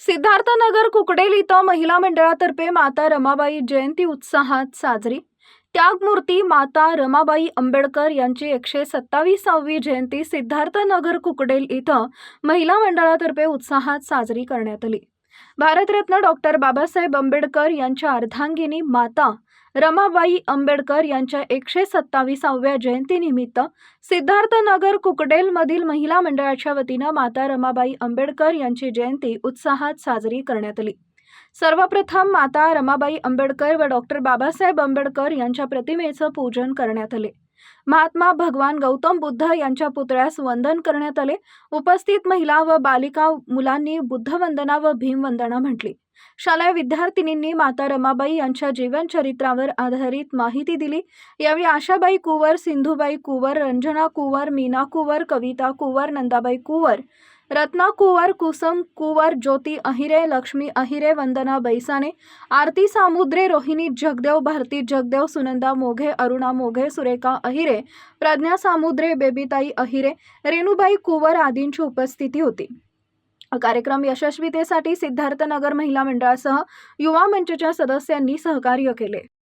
सिद्धार्थनगर कुकडेल इथं महिला मंडळातर्फे माता रमाबाई जयंती उत्साहात साजरी. त्यागमूर्ती माता रमाबाई आंबेडकर यांची एकशे सत्तावीसावी जयंती सिद्धार्थनगर कुकडेल इथं महिला मंडळातर्फे उत्साहात साजरी करण्यात आली. भारतरत्न डॉक्टर बाबासाहेब आंबेडकर यांच्या अर्धांगिनी माता रमाबाई आंबेडकर यांच्या एकशे सत्तावीसाव्या जयंतीनिमित्त सिद्धार्थनगर कुकडेलमधील महिला मंडळाच्या वतीनं माता रमाबाई आंबेडकर यांची जयंती उत्साहात साजरी करण्यात आली. सर्वप्रथम माता रमाबाई आंबेडकर व डॉक्टर बाबासाहेब आंबेडकर यांच्या प्रतिमेचं पूजन करण्यात आले. महात्मा भगवान गौतम बुद्ध यांच्या पुतळ्यास वंदन करण्यात आले. उपस्थित महिला व बालिका मुलांनी बुद्धवंदना व भीमवंदना म्हटली. शालेय विद्यार्थिनींनी माता रमाबाई यांच्या जीवनचरित्रावर आधारित माहिती दिली. यावेळी आशाबाई कुवर सिंधुबाई कुवर रंजना कुवर मीना कुवर कविता कुवर नंदाबाई कुवर रत्ना कुवर कुसम कुवर ज्योती अहिरे लक्ष्मी अहिरे वंदना बैसाने आरती सामुद्रे रोहिणी जगदेव भारती जगदेव सुनंदा मोघे अरुणा मोघे सुरेखा अहिरे प्रज्ञा सामुद्रे बेबीताई अहिरे रेणुबाई कुवर आदींची उपस्थिती होती. कार्यक्रम यशस्वीतेसाठी सिद्धार्थनगर महिला मंडळासह युवा मंचच्या सदस्यांनी सहकार्य केले.